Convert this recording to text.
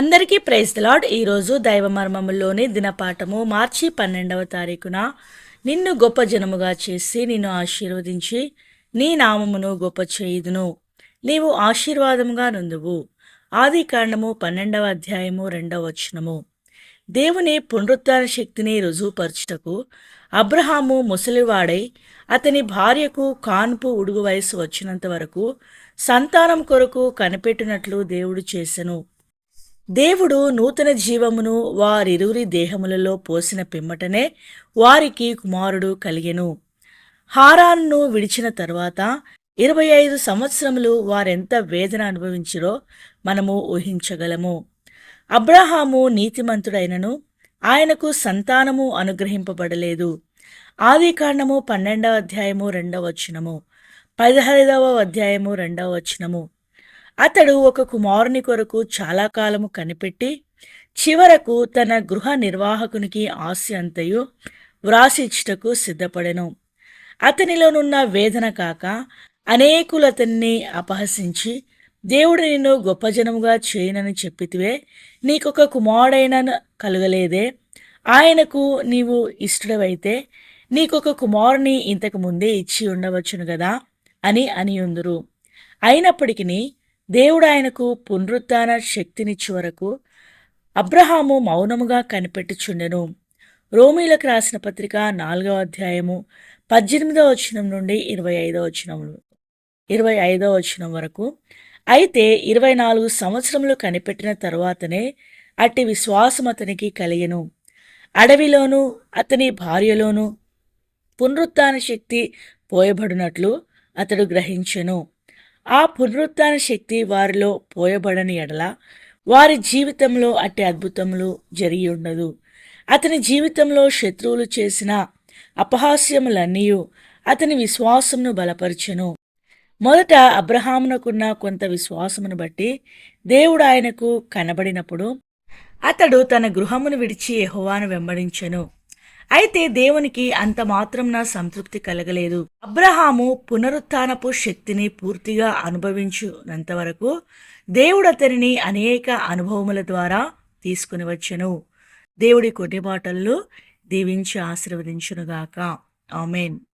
అందరికీ praise lord ఈరోజు దైవ మర్మములోని దినపాఠము మార్చి పన్నెండవ తారీఖున. నిన్ను గొప్ప జనముగా చేసి నిన్ను ఆశీర్వదించి నీ నామమును గొప్ప చేయుదును. నీవు ఆశీర్వాదముగా నుందువు ఆది కాండము పన్నెండవ అధ్యాయము రెండవ వచనము. దేవుని పునరుత్న శక్తిని రుజువుపరచుటకు అబ్రహాము ముసలివాడై అతని భార్యకు కాన్పు ఉడుగు వయసు వచ్చినంత వరకు సంతానం కొరకు కనిపెట్టినట్లు దేవుడు చేసెను. దేవుడు నూతన జీవమును వారిరువురి దేహములలో పోసిన పిమ్మటనే వారికి కుమారుడు కలిగెను. హారాన్ను విడిచిన తరువాత ఇరవై ఐదు సంవత్సరములు వారెంత వేదన అనుభవించిరో మనము ఊహించగలము. అబ్రహాము నీతిమంతుడైనను ఆయనకు సంతానము అనుగ్రహింపబడలేదు. ఆదికాండము పన్నెండవ అధ్యాయము రెండవ వచనము పదహైదవ అధ్యాయము రెండవ వచనము అతడు ఒక కుమారుని కొరకు చాలా కాలము కనిపెట్టి చివరకు తన గృహ నిర్వాహకునికి ఆస్తి అంతయు వ్రాసిచ్చుటకు సిద్ధపడెను. అతనిలోనున్న వేదన కాక అనేకులు అతన్ని అపహసించి దేవుడు నిన్ను గొప్ప జనముగా చేయనని చెప్పితివే నీకొక కుమారుడైన కలగలేదే. ఆయనకు నీవు ఇష్టడవైతే నీకొక కుమారుని ఇంతకు ముందే ఇచ్చి ఉండవచ్చును కదా అని అనియుందురు. అయినప్పటికీ దేవుడు ఆయనకు పునరుద్ధాన శక్తినిచ్చు వరకు అబ్రహాము మౌనముగా కనిపెట్టుచుండెను. రోమీలకు రాసిన పత్రిక నాలుగవ అధ్యాయము పద్దెనిమిదవ వచనం నుండి ఇరవై ఐదవ వచనం ఇరవై ఐదవ వచనం వరకు. అయితే ఇరవై నాలుగు సంవత్సరములు కనిపెట్టిన తరువాతనే అట్టి విశ్వాసం అతనికి కలిగెను. అడవిలోను అతని భార్యలోను పునరుత్న శక్తి పోయబడినట్లు అతడు గ్రహించెను. ఆ పునరుత్న శక్తి వారిలో పోయబడని ఎడల వారి జీవితంలో అట్టి అద్భుతములు జరిగి ఉండదు. అతని జీవితంలో శత్రువులు చేసిన అపహాస్యములన్నీ అతని విశ్వాసమును బలపరచను. మొదట అబ్రహామునకున్న కొంత విశ్వాసమును బట్టి దేవుడు ఆయనకు కనబడినప్పుడు అతడు తన గృహమును విడిచి యహోవాను వెంబడించెను. అయితే దేవునికి అంత మాత్రం నా సంతృప్తి కలగలేదు. అబ్రహాము పునరుత్నపు శక్తిని పూర్తిగా అనుభవించునంత వరకు దేవుడు అతనిని అనేక అనుభవముల ద్వారా తీసుకుని వచ్చెను. దేవుడి కొన్ని మాటల్లో దీవించి ఆశీర్వదించునుగాక. ఆమెన్.